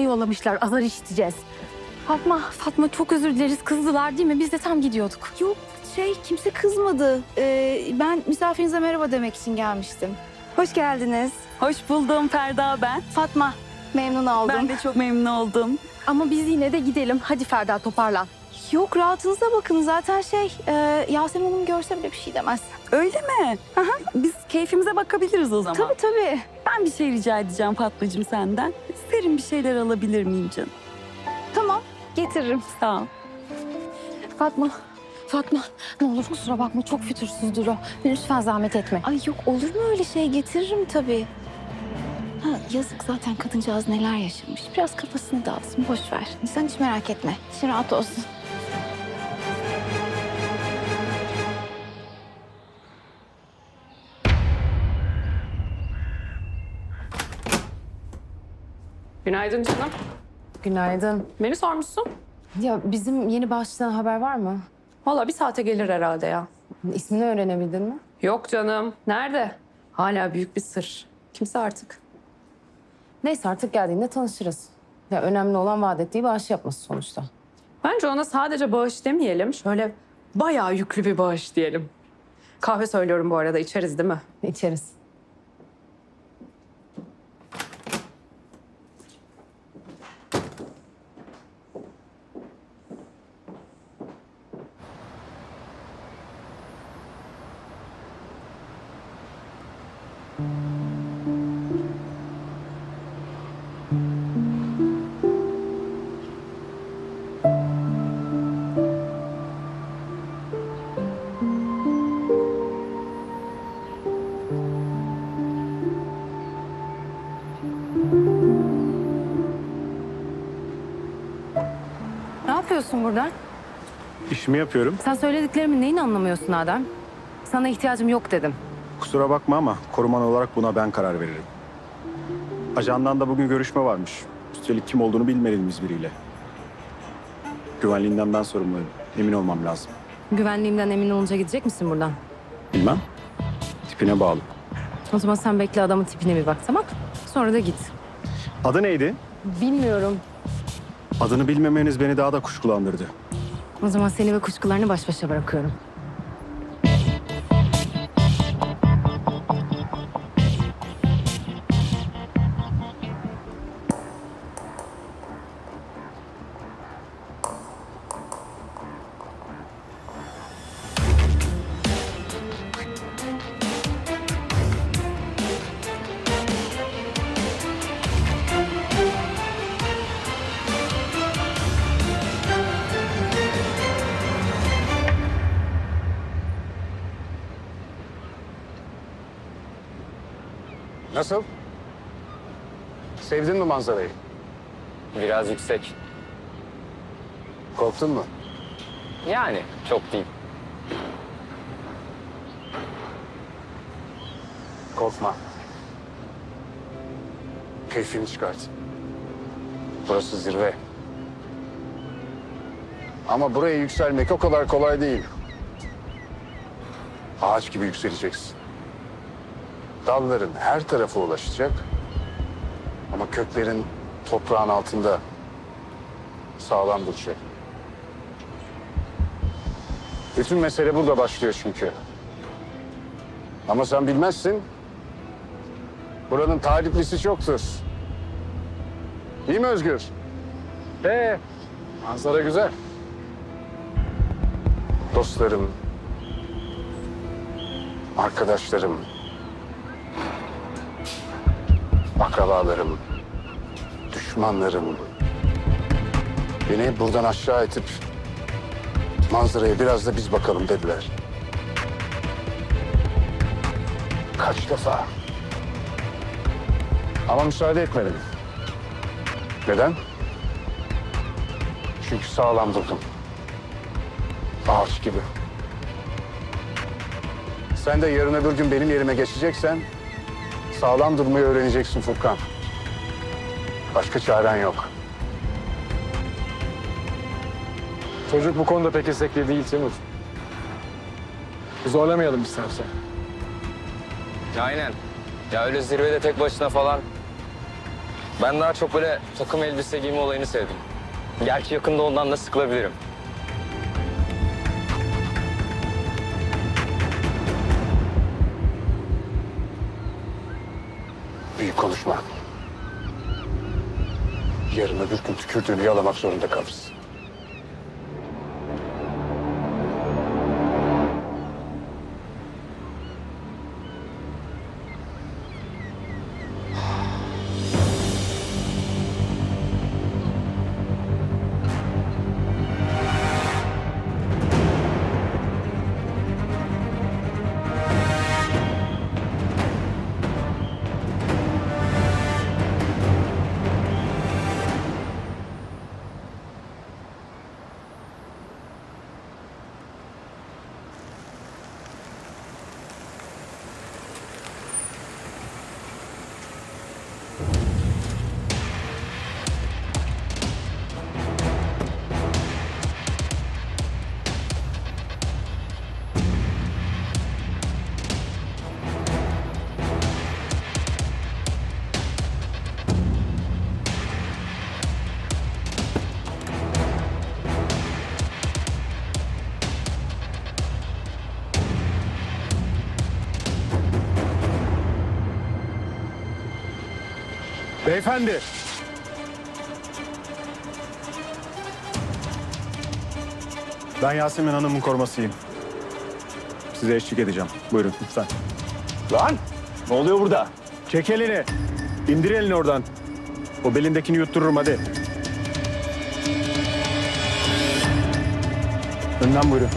yollamışlar. Azar işiteceğiz. Fatma, Fatma çok özür dileriz. Kızdılar değil mi? Biz de tam gidiyorduk. Yok şey kimse kızmadı. Ee, ben misafirinize merhaba demek için gelmiştim. Hoş geldiniz. Hoş buldum Ferda ben. Fatma memnun oldum. Ben de çok memnun oldum. Ama biz yine de gidelim. Hadi Ferda toparlan. Yok rahatınıza bakın zaten şey e, Yasemin Hanım görse bile bir şey demez. Öyle mi? Aha, Biz keyfimize bakabiliriz o zaman. Tabii tabii. Ben bir şey rica edeceğim Fatmacığım senden. Serin bir şeyler alabilir miyim canım? Tamam getiririm. Sağ ol. Fatma, Fatma ne olur kusura bakma. Çok fütursüzdür o. Lütfen zahmet etme. Ay yok olur mu öyle şey getiririm tabii. Ha, yazık zaten kadıncağız neler yaşamış. Biraz kafasını dağıtsın boş ver. Sen hiç merak etme. İçin rahat olsun. Günaydın canım. Günaydın. Beni sormuşsun. Ya bizim yeni başlayan haber var mı? Valla bir saate gelir herhalde ya. İsmini öğrenebildin mi? Yok canım. Nerede? Hala büyük bir sır. Kimse artık. Neyse artık geldiğinde tanışırız. Ya önemli olan vaat ettiği bağış yapması sonuçta. Bence ona sadece bağış demeyelim. Şöyle bayağı yüklü bir bağış diyelim. Kahve söylüyorum bu arada. içeriz değil mi? İçeriz. İşimi yapıyorum. Sen söylediklerimin neyini anlamıyorsun Adem? Sana ihtiyacım yok dedim. Kusura bakma ama koruman olarak buna ben karar veririm. Ajandan da bugün görüşme varmış. Üstelik kim olduğunu bilmediğimiz biriyle. Güvenliğinden ben sorumluyum. Emin olmam lazım. Güvenliğimden emin olunca gidecek misin buradan? Bilmem. Tipine bağlı. O zaman sen bekle adamın tipine bir bak tamam Sonra da git. Adı neydi? Bilmiyorum. Adını bilmemeniz beni daha da kuşkulandırdı. O zaman seni ve kuşkularını baş başa bırakıyorum. Nasıl? Sevdin mi manzarayı? Biraz yüksek. Korktun mu? Yani çok değil. Korkma. Keyfini çıkart. Burası zirve. Ama buraya yükselmek o kadar kolay değil. Ağaç gibi yükseleceksin. Dalların her tarafa ulaşacak. Ama köklerin toprağın altında sağlam duracak. Bütün mesele burada başlıyor çünkü. Ama sen bilmezsin. Buranın taliplisi çoktur. Değil mi Özgür? Ee, manzara güzel. Dostlarım, arkadaşlarım, akrabalarım, düşmanlarım beni buradan aşağı itip manzaraya biraz da biz bakalım dediler. Kaç defa? Ama müsaade etmedim. Neden? Çünkü sağlam durdum. Ağaç gibi. Sen de yarın öbür gün benim yerime geçeceksen sağlam durmayı öğreneceksin Furkan. Başka çaren yok. Çocuk bu konuda pek istekli değil Timur. Zorlamayalım istersen. Aynen. Ya öyle zirvede tek başına falan Ben daha çok böyle takım elbise giyme olayını sevdim. Gerçi yakında ondan da sıkılabilirim. Konuşma. Yarın öbür gün tükürdüğünü yalamak zorunda kalırsın. Beyefendi. Ben Yasemin Hanım'ın korumasıyım. Size eşlik edeceğim. Buyurun lütfen. Lan! Ne oluyor burada? Çek elini. İndir elini oradan. O belindekini yuttururum hadi. Önden buyurun.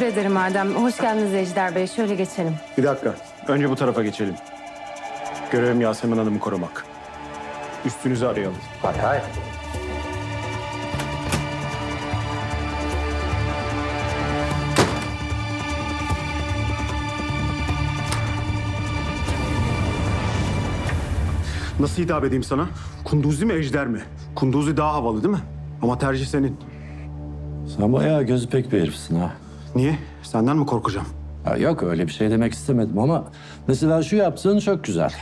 Teşekkür ederim Erdem. Hoş geldiniz Ejder Bey. Şöyle geçelim. Bir dakika. Önce bu tarafa geçelim. Görevim Yasemin Hanım'ı korumak. Üstünüzü arayalım. Hay hay. Nasıl hitap edeyim sana? Kunduzi mi Ejder mi? Kunduzi daha havalı değil mi? Ama tercih senin. Sen bayağı gözü pek bir herifsin ha. Niye? Senden mi korkacağım? Ya yok öyle bir şey demek istemedim ama mesela şu yaptığın çok güzel.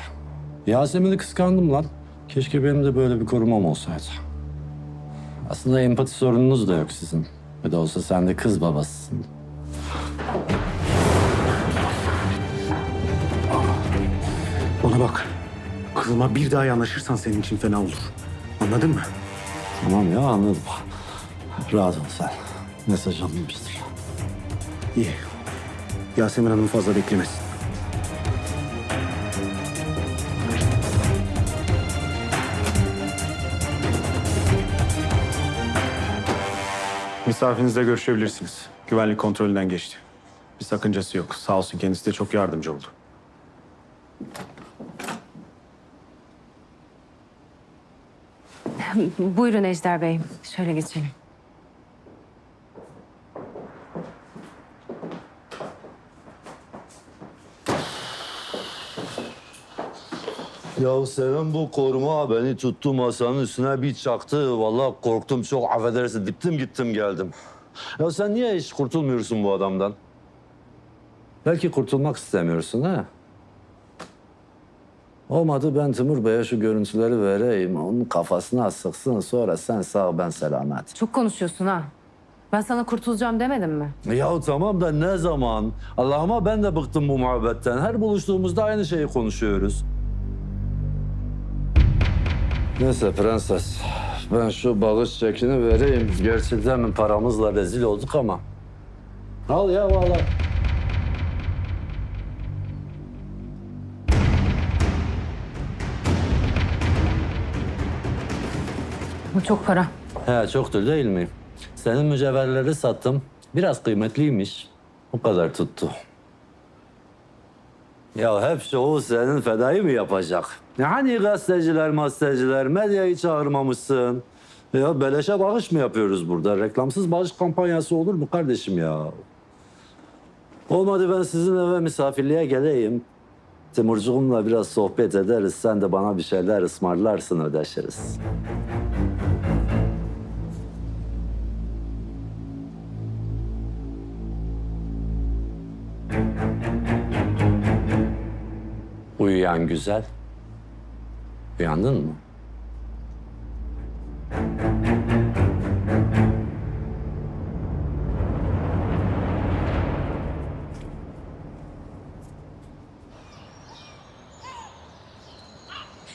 Yasemin'i kıskandım lan. Keşke benim de böyle bir korumam olsaydı. Aslında empati sorununuz da yok sizin. Bir de olsa sen de kız babasısın. Bana bak. Kızıma bir daha yanaşırsan senin için fena olur. Anladın mı? Tamam ya anladım. Rahat ol sen. Mesaj alınmıştır. İyi. Yasemin Hanım fazla beklemesin. Misafirinizle görüşebilirsiniz. Güvenlik kontrolünden geçti. Bir sakıncası yok. Sağ olsun kendisi de çok yardımcı oldu. Buyurun Ejder Bey. Şöyle geçelim. Ya senin bu koruma beni tuttu masanın üstüne bir çaktı. Vallahi korktum çok affedersin. Diptim gittim geldim. Ya sen niye hiç kurtulmuyorsun bu adamdan? Belki kurtulmak istemiyorsun ha? Olmadı ben Timur Bey'e şu görüntüleri vereyim. Onun kafasına sıksın sonra sen sağ ben selamet. Çok konuşuyorsun ha. Ben sana kurtulacağım demedim mi? Ya tamam da ne zaman? Allah'ıma ben de bıktım bu muhabbetten. Her buluştuğumuzda aynı şeyi konuşuyoruz. Neyse prenses. Ben şu bağış çekini vereyim. Gerçekten mi paramızla rezil olduk ama. Al ya vallahi. Bu çok para. He çoktur değil mi? Senin mücevherleri sattım. Biraz kıymetliymiş. O kadar tuttu. Ya hepsi o senin fedayı mı yapacak? Hani gazeteciler, gazeteciler, medyayı çağırmamışsın. Ya beleşe bağış mı yapıyoruz burada? Reklamsız bağış kampanyası olur mu kardeşim ya? Olmadı ben sizin eve misafirliğe geleyim. Timurcuğumla biraz sohbet ederiz. Sen de bana bir şeyler ısmarlarsın ödeşiriz. Uyuyan güzel. Uyandın mı?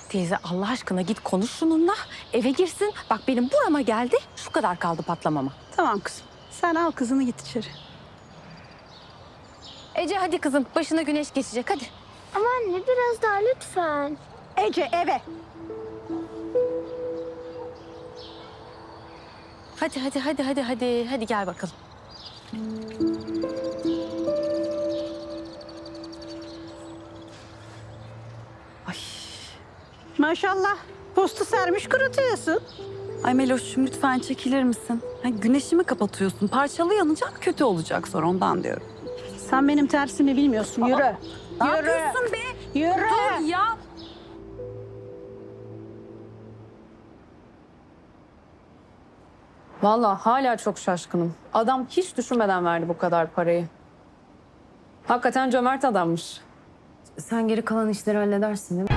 Teyze Allah aşkına git konuş şununla. Eve girsin. Bak benim burama geldi. Şu kadar kaldı patlamama. Tamam kızım. Sen al kızını git içeri. Ece hadi kızım. Başına güneş geçecek hadi. Ama anne biraz daha lütfen. Ece eve. Hadi hadi hadi hadi hadi. Hadi gel bakalım. Maşallah. Postu sermiş kurutuyorsun. Ay Meloş'cum lütfen çekilir misin? Ha, güneşimi kapatıyorsun. Parçalı yanacak kötü olacak sonra ondan diyorum. Sen benim tersimi bilmiyorsun. Yürü. Ne Yürü. yapıyorsun be? Yürü. Dur ya. Vallahi hala çok şaşkınım. Adam hiç düşünmeden verdi bu kadar parayı. Hakikaten cömert adammış. Sen geri kalan işleri halledersin değil mi?